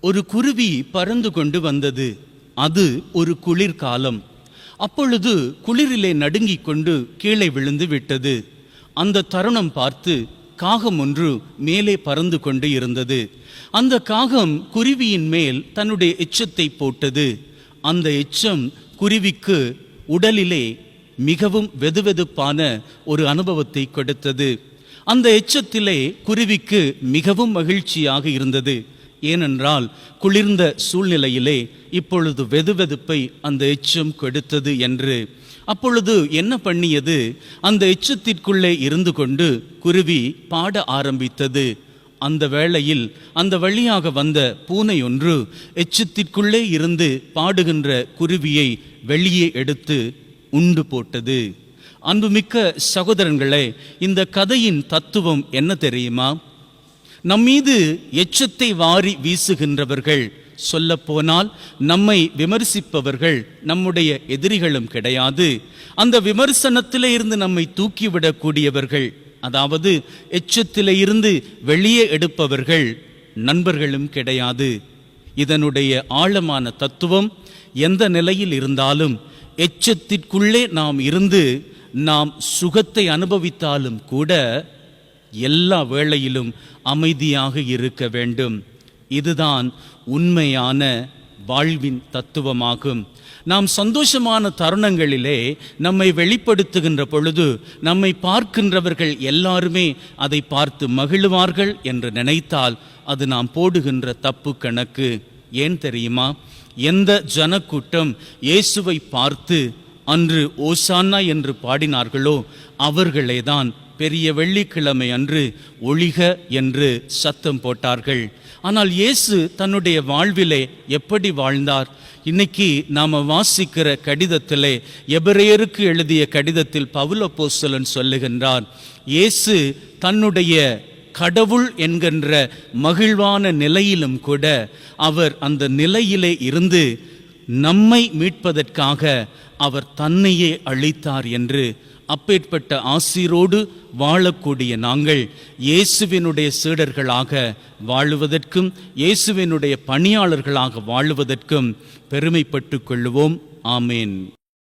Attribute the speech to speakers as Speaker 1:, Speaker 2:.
Speaker 1: ஒரு குருவி பறந்து கொண்டு வந்தது. அது ஒரு குளிர்காலம். அப்பொழுது குளிரிலே நடுங்கிக் கொண்டு கீழே விழுந்து விட்டது. அந்த தருணம் பார்த்து காகம் ஒன்று மேலே பறந்து கொண்டு இருந்தது. அந்த காகம் குருவியின் மேல் தன்னுடைய எச்சத்தை போட்டது. அந்த எச்சம் குருவிக்கு உடலிலே மிகவும் வெதுவெதுப்பான ஒரு அனுபவத்தை கொடுத்தது. அந்த எச்சத்திலே குருவிக்கு மிகவும் மகிழ்ச்சியாக இருந்தது. ஏனென்றால் குளிர்ந்த சூழ்நிலையிலே இப்பொழுது வெதுவெதுப்பை அந்த எச்சம் கெடுத்தது என்று. அப்பொழுது என்ன பண்ணியது? அந்த எச்சத்திற்குள்ளே இருந்து கொண்டு குருவி பாட ஆரம்பித்தது. அந்த வேளையில் அந்த வழியாக வந்த பூனை ஒன்று எச்சத்திற்குள்ளே இருந்து பாடுகின்ற குருவியை வெளியே எடுத்து உண்டு போட்டது. அன்புமிக்க சகோதரங்களே இந்த கதையின் தத்துவம் என்ன தெரியுமா? நம்மீது எச்சத்தை வாரி வீசுகின்றவர்கள் சொல்லப்போனால் நம்மை விமர்சிப்பவர்கள் நம்முடைய எதிரிகளும் கிடையாது. அந்த விமர்சனத்திலே இருந்து நம்மை தூக்கிவிடக்கூடியவர்கள் அதாவது எச்சத்திலே இருந்து வெளியே எடுப்பவர்கள் நண்பர்களும் கிடையாது. இதனுடைய ஆழமான தத்துவம் எந்த நிலையில் இருந்தாலும் எச்சத்திற்குள்ளே நாம் இருந்து நாம் சுகத்தை அனுபவித்தாலும் கூட எல்லா வேளையிலும் அமைதியாக இருக்க வேண்டும். இதுதான் உண்மையான வாழ்வின் தத்துவமாகும். நாம் சந்தோஷமான தருணங்களிலே நம்மை வெளிப்படுத்துகின்ற பொழுது நம்மை பார்க்கின்றவர்கள் எல்லாருமே அதை பார்த்து மகிழுவார்கள் என்று நினைத்தால் அது நாம் போடுகின்ற தப்பு கணக்கு. ஏன் தெரியுமா? எந்த ஜனக்கூட்டம் இயேசுவை பார்த்து அன்று ஓசானா என்று பாடினார்களோ அவர்களேதான் பெரிய வெள்ளிக்கிழமை அன்று ஒழிக என்று சத்தம் போட்டார்கள். ஆனால் இயேசு தன்னுடைய வாழ்விலே எப்படி வாழ்ந்தார்? இன்னைக்கு நாம வாசிக்கிற கடிதத்திலே எபிரேயருக்கு எழுதிய கடிதத்தில் பவுலப்போஸ்தலன் சொல்லுகின்றார் இயேசு தன்னுடைய கடவுள் என்கின்ற மகிழ்வான நிலையிலும் கூட அவர் அந்த நிலையிலே இருந்து நம்மை மீட்பதற்காக அவர் தன்னையே அளித்தார் என்று அப்பேற்பட்ட ஆசீரோடு வாழக்கூடிய நாங்கள் இயேசுவினுடைய சீடர்களாக வாழுவதற்கும் இயேசுவினுடைய பணியாளர்களாக வாழுவதற்கும் பெருமைப்பட்டு கொள்ளுவோம். ஆமேன்.